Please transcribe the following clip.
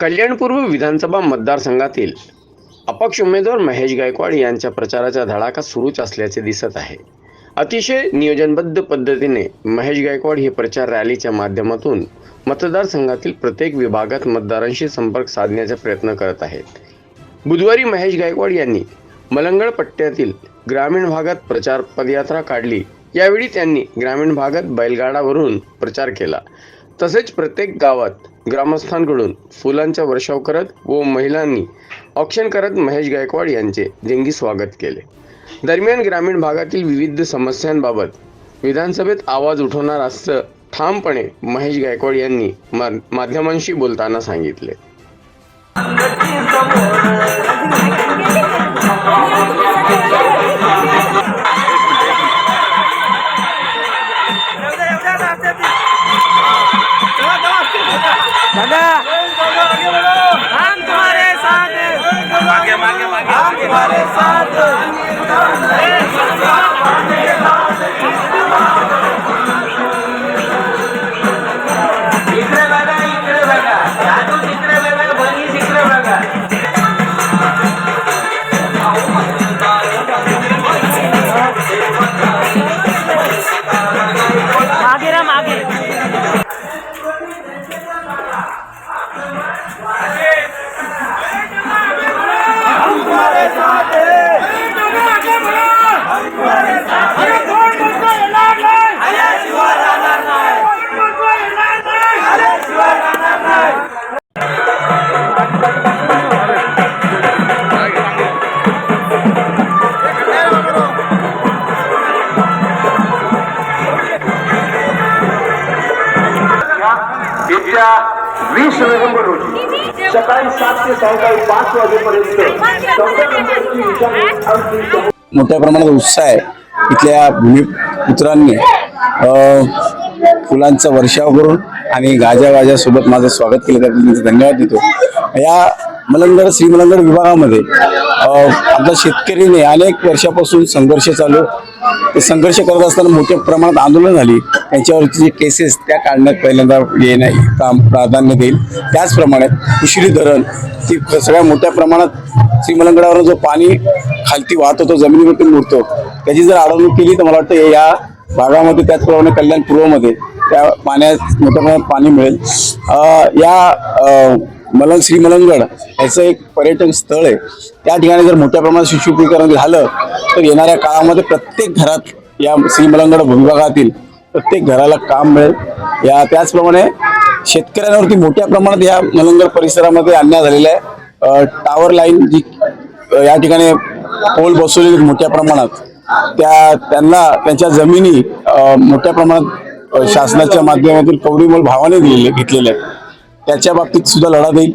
कल्याणपूर्व विधानसभा मतदारसंघातील अपक्ष उमेदवार महेश गायकवाड यांच्या प्रचाराचा धडाका सुरूच असल्याचे दिसत आहे. अतिशय नियोजनबद्ध पद्धतीने महेश गायकवाड हे प्रचार रॅलीच्या माध्यमातून मतदारसंघातील प्रत्येक विभागात मतदारांशी संपर्क साधण्याचा प्रयत्न करत आहेत. बुधवारी महेश गायकवाड यांनी मलंगळ पट्ट्यातील ग्रामीण भागात प्रचार पदयात्रा काढली. यावेळी त्यांनी ग्रामीण भागात बैलगाडावरून प्रचार केला. तसेच प्रत्येक गावात ग्रामस्थांकडून फुलांचा वर्षाव करत व महिलांनी औक्षण करत महेश गायकवाड यांचे जंगी स्वागत केले. दरम्यान ग्रामीण भागातील विविध समस्यांबाबत विधानसभेत आवाज उठवणार असं ठामपणे महेश गायकवाड यांनी मा- माध्यमांशी बोलताना सांगितले. येत्या वीस नोव्हेंबर रोजी सकाळी सात ते सायंकाळी पाच वाजेपर्यंत मोठ्या प्रमाणात उत्साह आहे. इथल्या भूमिपुत्रांनी अ, फुलांचा वर्षाव करून आणि गाजा गाजासोबत माझं स्वागत केलं त्याबद्दल धन्यवाद देतो. या मलंगड श्री मलंगड विभागामध्ये आपल्या शेतकरीने अनेक वर्षापासून संघर्ष चालू ते संघर्ष करत असताना मोठ्या प्रमाणात आंदोलन झाली. त्यांच्यावरची जे केसेस त्या काढण्यात पहिल्यांदा हे नाही काम प्राधान्य देईल. त्याचप्रमाणे उशिरी धरण ती सगळ्या मोठ्या प्रमाणात श्रीमलंगडावर जो पाणी खालती वाहत होतो जमिनीवरती मुरतो त्याची जर अडवणूक केली तर मला वाटतं या भागामध्ये त्याचप्रमाणे कल्याण पूर्वमध्ये त्या पाण्यात मोठ्या प्रमाणात पाणी मिळेल. या मलंग श्री मलंगड ह्याचं एक पर्यटन स्थळ आहे. त्या ठिकाणी जर मोठ्या प्रमाणात सुशोभीकरण झालं तर येणाऱ्या काळामध्ये प्रत्येक घरात या श्री मलंगड भूविभागातील प्रत्येक घराला काम मिळेल. या त्याचप्रमाणे शेतकऱ्यांवरती मोठ्या प्रमाणात या मलंगड परिसरामध्ये आणण्यात झालेला आहे. टावर लाईन जी या ठिकाणी पोल बसवलेली मोठ्या प्रमाणात. त्या त्यांना त्यांच्या जमिनी मोठ्या प्रमाणात शासनाच्या माध्यमातून कवडीमोल भावाने दिलेले घेतलेले आहेत. त्याच्या बाबतीत सुद्धा लढा देईल.